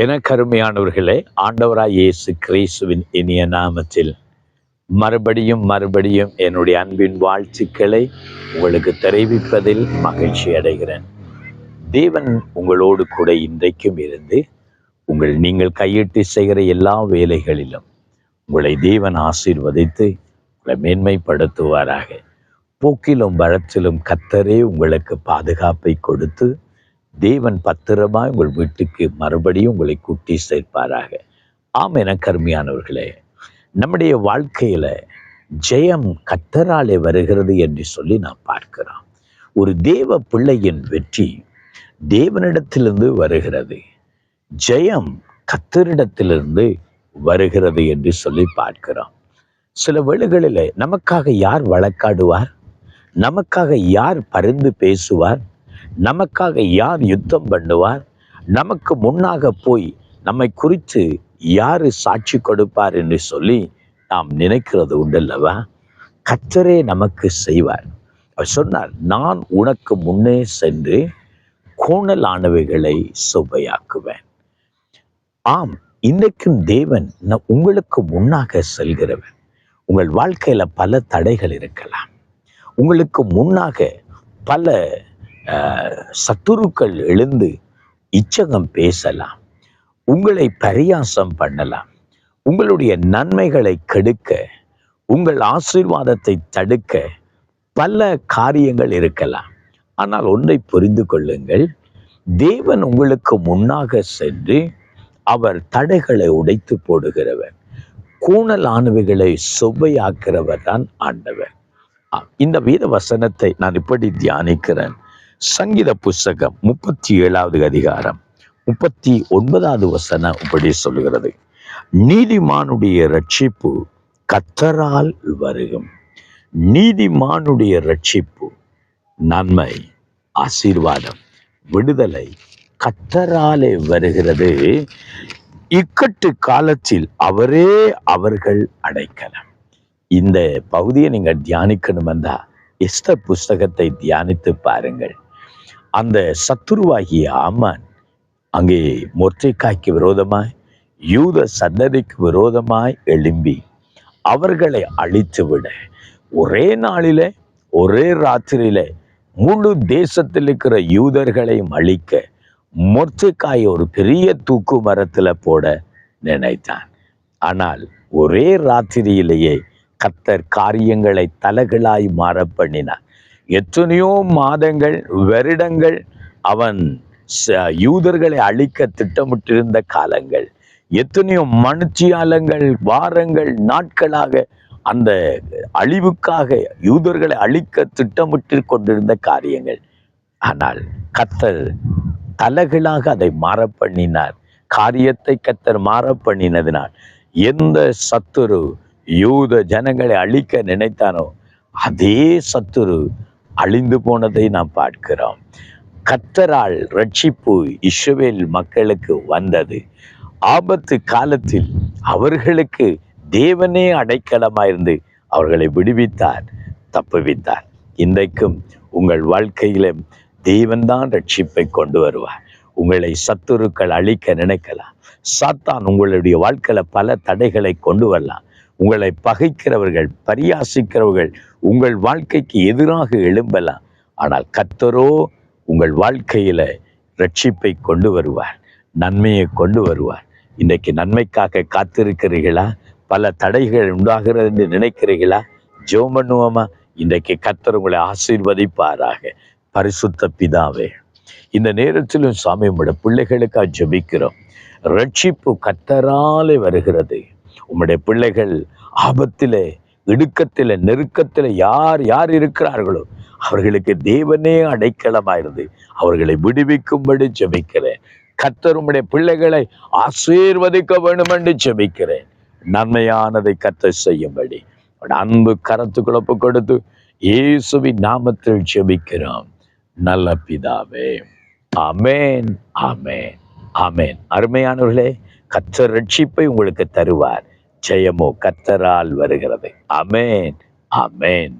என கருமையானவர்களே ஆண்டவராய் இயேசு கிறிஸ்துவின் இனிய நாமத்தில் மறுபடியும் மறுபடியும் என்னுடைய அன்பின் வாழ்த்துக்களை உங்களுக்கு தெரிவிப்பதில் மகிழ்ச்சி அடைகிறேன். தேவன் உங்களோடு கூட இன்றைக்கும் இருந்து உங்கள் நீங்கள் கையிட்டு செய்கிற எல்லா வேலைகளிலும் உங்களை தேவன் ஆசீர்வதித்து உங்களை மேன்மைப்படுத்துவாராக. போக்கிலும் பழத்திலும் கத்தரே உங்களுக்கு பாதுகாப்பை கொடுத்து தேவன் பத்திரமாய் உங்கள் வீட்டுக்கு மறுபடியும் உங்களை கூட்டி சேர்ப்பாராக. ஆம் என கருமையானவர்களே நம்முடைய வாழ்க்கையில ஜெயம் கத்தராலே வருகிறது என்று சொல்லி நாம் பார்க்கிறோம். ஒரு தேவ பிள்ளையின் வெற்றி தேவனிடத்திலிருந்து வருகிறது. ஜெயம் கத்தரிடத்திலிருந்து வருகிறது என்று சொல்லி பார்க்கிறோம். சில வேளைகளில் நமக்காக யார் வழக்காடுவார்? நமக்காக யார் பரிந்து பேசுவார்? நமக்காக யார் யுத்தம் பண்ணுவார்? நமக்கு முன்னாக போய் நம்மை குறித்து யார் சாட்சி கொடுப்பார் என்று சொல்லி நாம் நினைக்கிறது உண்டல்லவா? கத்தரே நமக்கு செய்வார். அவர் சொன்னார் நான் உனக்கு முன்னே சென்று கோணலானவைகளை சுவையாக்குவேன். ஆம் இன்றைக்கும் தேவன் உங்களுக்கு முன்னாக செல்கிறவன் உங்கள் வாழ்க்கையில பல தடைகள் இருக்கலாம். உங்களுக்கு முன்னாக பல சத்துருக்கள் எழுந்து இச்சகம் பேசலாம் உங்களை பரியாசம் பண்ணலாம் உங்களுடைய நன்மைகளை கெடுக்க உங்கள் ஆசீர்வாதத்தை தடுக்க பல காரியங்கள் இருக்கலாம். ஆனால் ஒன்றை புரிந்து கொள்ளுங்கள் தேவன் உங்களுக்கு முன்னாக சென்று அவர் தடைகளை உடைத்து போடுகிறவர் கூணலானவைகளை சுவையாக்கிறவர் தான் ஆண்டவர். இந்த வீத வசனத்தை நான் இப்படி தியானிக்கிறேன். சங்கீத புஸ்தகம் முப்பத்தி ஏழாவது அதிகாரம் முப்பத்தி ஒன்பதாவது வசனம் இப்படி சொல்லுகிறது. நீதிமானுடைய ரட்சிப்பு கத்தரால் வருகும். நீதிமானுடைய ரட்சிப்பு நன்மை ஆசீர்வாதம் விடுதலை கத்தராலே வருகிறது. இக்கட்டு காலத்தில் அவரே அவர்கள் அடைக்கலாம். இந்த பகுதியை நீங்கள் தியானிக்கணும் என்றா எஸ்தர் புஸ்தகத்தை தியானித்து பாருங்கள். அந்த சத்துருவாகிய அம்மன் அங்கே மொர்த்தைக்காய்க்கு விரோதமாய் யூத சந்ததிக்கு விரோதமாய் எழும்பி அவர்களை அழித்து விட ஒரே நாளில ஒரே ராத்திரியில முழு தேசத்தில் இருக்கிற யூதர்களையும் அழிக்க மொர்த்தைக்காய் ஒரு பெரிய தூக்கு மரத்துல போட நினைத்தான். ஆனால் ஒரே ராத்திரியிலேயே கத்தர் காரியங்களை தலகளாய் மாற பண்ணினார். எத்தனையோ மாதங்கள் வருடங்கள் அவன் யூதர்களை அழிக்க திட்டமிட்டிருந்த காலங்கள். எத்தனையோ மனுச்சியாலங்கள் வாரங்கள் நாட்களாக அந்த அழிவுக்காக யூதர்களை அழிக்க திட்டமிட்டு கொண்டிருந்த காரியங்கள். ஆனால் கத்தர் தலைகளாக அதை மாற பண்ணினார். காரியத்தை கத்தர் மாற பண்ணினதினால் எந்த சத்துரு யூத ஜனங்களை அழிக்க நினைத்தானோ அதே சத்துரு அழிந்து போனதை நாம் பார்க்கிறோம். கத்தரால் ரட்சிப்பு இஸ்ரவேல் மக்களுக்கு வந்தது. ஆபத்து காலத்தில் அவர்களுக்கு தேவனே அடைக்கலமாயிருந்து அவர்களை விடுவித்தார் தப்புவித்தார். இன்றைக்கும் உங்கள் வாழ்க்கையில தேவன்தான் ரட்சிப்பை கொண்டு வருவார். உங்களை சத்துருக்கள் அழிக்க நினைக்கலாம். சாத்தான் உங்களுடைய வாழ்க்கையில பல தடைகளை கொண்டு வரலாம். உங்களை பகைக்கிறவர்கள் பரியாசிக்கிறவர்கள் உங்கள் வாழ்க்கைக்கு எதிராக எழும்பலாம். ஆனால் கத்தரோ உங்கள் வாழ்க்கையில் ரட்சிப்பை கொண்டு வருவார் நன்மையை கொண்டு வருவார். இன்றைக்கு நன்மைக்காக காத்திருக்கிறீர்களா? பல தடைகள் உண்டாகிறது என்று நினைக்கிறீர்களா? ஜோ பண்ணுவோமா இன்றைக்கு கத்தர் உங்களை ஆசீர்வதிப்பாராக. பரிசுத்த பிதாவே இந்த நேரத்திலும் சாமி உங்களோட பிள்ளைகளுக்காக ஜபிக்கிறோம். ரட்சிப்பு கத்தராலே வருகிறது. உம்முடைய பிள்ளைகள் ஆபத்திலே இடுக்கத்தில் நெருக்கத்தில் யார் யார் இருக்கிறார்களோ அவர்களுக்கு தேவனே அடைக்கலமாயிருந்து அவர்களை விடுவிக்கும்படி ஜெபிக்கிறேன். கத்தருமுடைய பிள்ளைகளை ஆசீர்வதிக்க வேண்டும் என்று ஜெபிக்கிறேன். நன்மையானதை கத்த செய்யும்படி. அன்பு கரத்து குழப்பு கொடுத்து இயேசுவின் நாமத்தில் ஜெபிக்கிறோம். நல்ல பிதாவே. அமேன் அமேன் அமேன் அருமையானவர்களே கத்தர் ரட்சிப்பை உங்களுக்கு தருவார். ஜெயமோ கத்தரால் வருகிறது. அமேன் அமேன்